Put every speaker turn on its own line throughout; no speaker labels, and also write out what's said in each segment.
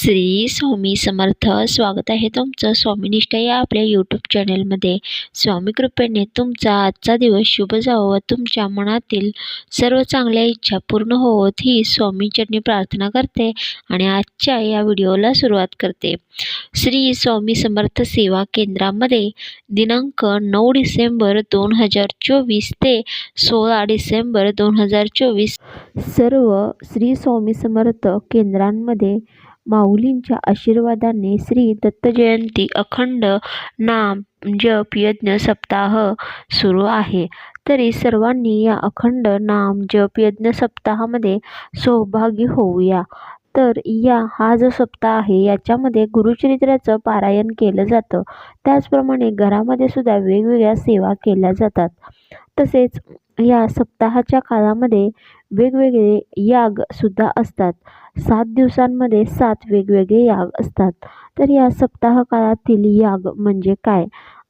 श्री स्वामी समर्थ. स्वागत आहे तुमचं स्वामीनिष्ठा या आपल्या यूट्यूब चॅनलमध्ये स्वामी कृपेने तुमचा आजचा दिवस शुभ जावो व तुमच्या मनातील सर्व चांगल्या इच्छा पूर्ण होवत ही स्वामीचरणी प्रार्थना करते आणि आजच्या या व्हिडिओला सुरुवात करते. श्री स्वामी समर्थ सेवा केंद्रामध्ये दिनांक नऊ डिसेंबर दोन हजार चोवीस ते सोळा डिसेंबर दोन हजार चोवीस. सर्व श्री स्वामी समर्थ केंद्रांमध्ये माऊलींच्या आशीर्वादाने श्री दत्तजयंती अखंड नाम जप यज्ञ सप्ताह सुरू आहे. तरी सर्वांनी या अखंड नाम जप यज्ञ सप्ताहामध्ये सहभागी होऊया. तर या हा जो सप्ताह आहे याच्यामध्ये गुरुचरित्राचं पारायण केलं जातं. त्याचप्रमाणे घरामध्ये सुद्धा वेगवेगळ्या सेवा केल्या जातात. तसेच या सप्ताहाच्या काळामध्ये वेगवेगळे याग सुद्धा असतात. सात दिवसांमध्ये सात वेगवेगळे याग असतात. तर या सप्ताह काळातील याग म्हणजे काय?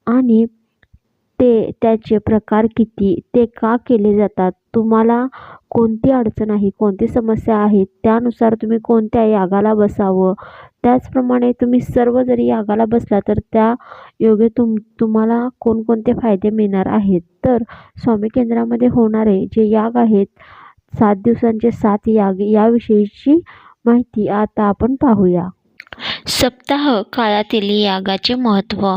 आणि ते त्याचे प्रकार किती? ते का केले जातात? तुम्हाला कोणती अडचण आहे? कोणती समस्या आहे? त्यानुसार तुम्ही कोणत्या यागाला बसावं? त्याचप्रमाणे तुम्ही सर्व जरी यागाला बसला तर त्या योगे तुम तुम्हाला कोणकोणते फायदे मिळणार आहेत? तर स्वामी केंद्रामध्ये होणारे जे याग आहेत सात दिवसांचे सात याग याविषयीची माहिती आता आपण पाहूया. सप्ताह काळातील यागाचे महत्त्व.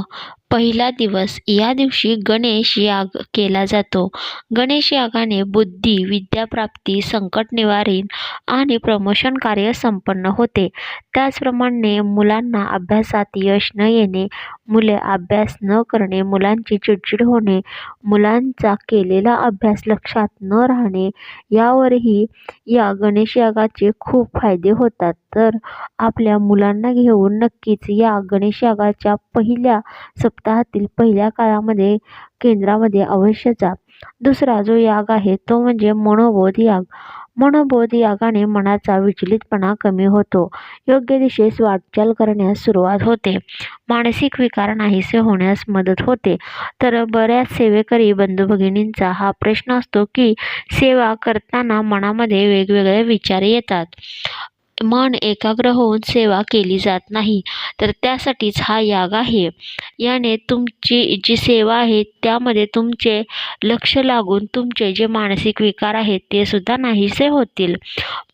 पहिला दिवस. या दिवशी गणेश याग केला जातो. गणेश यागाने बुद्धी विद्याप्राप्ती संकट निवारण आणि प्रमोशन कार्य संपन्न होते. त्याचप्रमाणे मुलांना अभ्यासात यश न येणे मुले अभ्यास न करणे मुलांची चिडचिड होणे मुलांचा केलेला अभ्यास लक्षात न राहणे यावरही या गणेश यागाचे खूप फायदे होतात. तर आपल्या मुलांना घेऊन नक्कीच या गणेश यागाच्या पहिल्या सप्ताहातील पहिल्या काळामध्ये केंद्रामध्ये अवश्य जा. दुसरा जो याग आहे तो म्हणजे मनोबोध याग. मनोबोध यागाने मनाचा विचलितपणा कमी होतो. योग्य दिशेस वाटचाल करण्यास सुरुवात होते. मानसिक विकार नाहीसे होण्यास मदत होते. तर बऱ्याच सेवेकरी बंधू भगिनींचा हा प्रश्न असतो की सेवा करताना मनामध्ये वेगवेगळे विचार येतात. मन एकाग्र होऊन सेवा केली जात नाही. तर त्यासाठीच हा याग आहे. याने तुमची जी सेवा आहे त्यामध्ये तुमचे लक्ष लागून तुमचे जे मानसिक विकार आहेत ते सुद्धा नाहीसे होतील.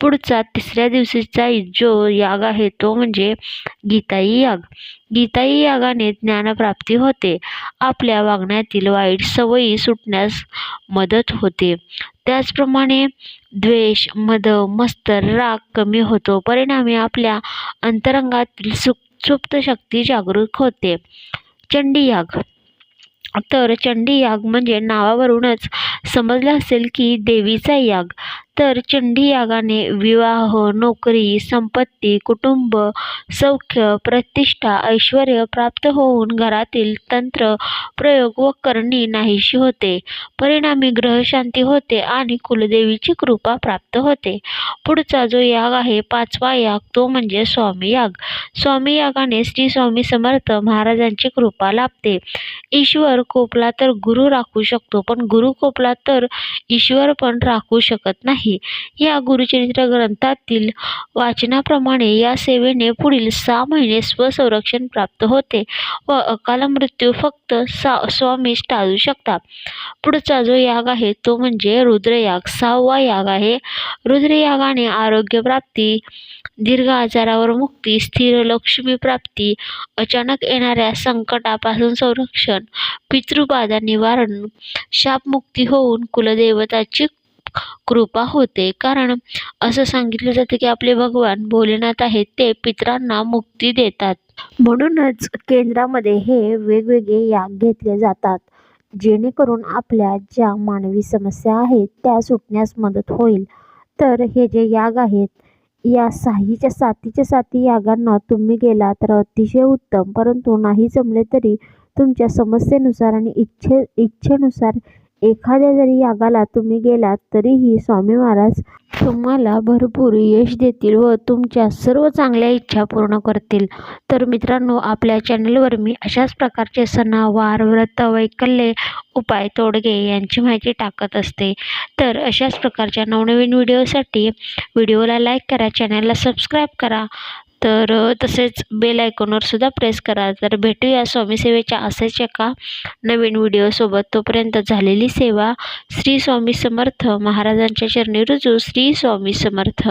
पुढचा तिसऱ्या दिवशीचा जो याग आहे तो म्हणजे गीताई याग. गीताई यागाने ज्ञानप्राप्ती होते. आपल्या वागण्यातील वाईट सवयी सुटण्यास मदत होते. त्याचप्रमाणे द्वेष मद मस्त राग कमी होतो. परिणामी आपल्या अंतरंगातील सुख सुप्त शक्ती जागरूक होते. चंडी याग तर चंडी याग म्हणजे नावावरूनच समजलं असेल की देवीचा याग. तर चंडी यागाने विवाह नोकरी संपत्ती कुटुंब सौख्य प्रतिष्ठा ऐश्वर प्राप्त होऊन घरातील तंत्र प्रयोग व करणी नाहीशी होते. परिणामी ग्रहशांती होते आणि कुलदेवीची कृपा प्राप्त होते. पुढचा जो याग आहे पाचवा याग तो म्हणजे स्वामी याग. स्वामी यागाने श्री स्वामी समर्थ महाराजांची कृपा लाभते. ईश्वर कोपला तर गुरु राखू शकतो पण गुरु कोपला तर ईश्वर पण राखू शकत नाही. या गुरुचरित्र ग्रंथातील वाचनाप्रमाणे या सेवेने पुढील सहा महिने स्वसंरक्षण प्राप्त होते व अकाल मृत्यू फक्त सा स्वामीच टाळू शकतात. पुढचा जो याग आहे तो म्हणजे रुद्रयाग. सहावा याग आहे. रुद्रयागाने आरोग्य प्राप्ती दीर्घ आजारावर मुक्ती स्थिर लक्ष्मी प्राप्ती अचानक येणाऱ्या संकटापासून संरक्षण पितृबाधा निवारण शापमुक्ती होऊन कुलदेवताची कृपा होते. कारण असं सांगितलं जातं की आपले भगवान भोलेनाथ आहेत ते पितरांना मुक्ती देतात. म्हणूनच केंद्रामध्ये हे वेगवेगळे याग घेतले जातात. जेणेकरून आपल्या ज्या मानवी समस्या आहेत त्या सुटण्यास मदत होईल. तर हे जे याग आहेत या साहीच्या सातीच्या साती यागांना तुम्ही गेला तर अतिशय उत्तम. परंतु नाही जमले तरी तुमच्या समस्येनुसार आणि इच्छे इच्छेनुसार एखाद्या जरी यागाला तुम्ही गेलात तरीही स्वामी महाराज तुम्हाला भरपूर यश देतील व तुमच्या सर्व चांगल्या इच्छा पूर्ण करतील. तर मित्रांनो आपल्या चॅनलवर मी अशाच प्रकारचे सणावार व्रत वैकल्ये उपाय तोडगे यांची माहिती टाकत असते. तर अशाच प्रकारच्या नवनवीन व्हिडिओसाठी व्हिडिओला लाईक करा चॅनलला सबस्क्राईब करा. तर तसेच बेल आयकॉनवर सुद्धा प्रेस करा. तर भेटूया स्वामी सेवेच्या असेच एका नवीन व्हिडिओसोबत तोपर्यंत झालेली सेवा श्री स्वामी समर्थ महाराजांच्या चरणी रुजू. श्री स्वामी समर्थ.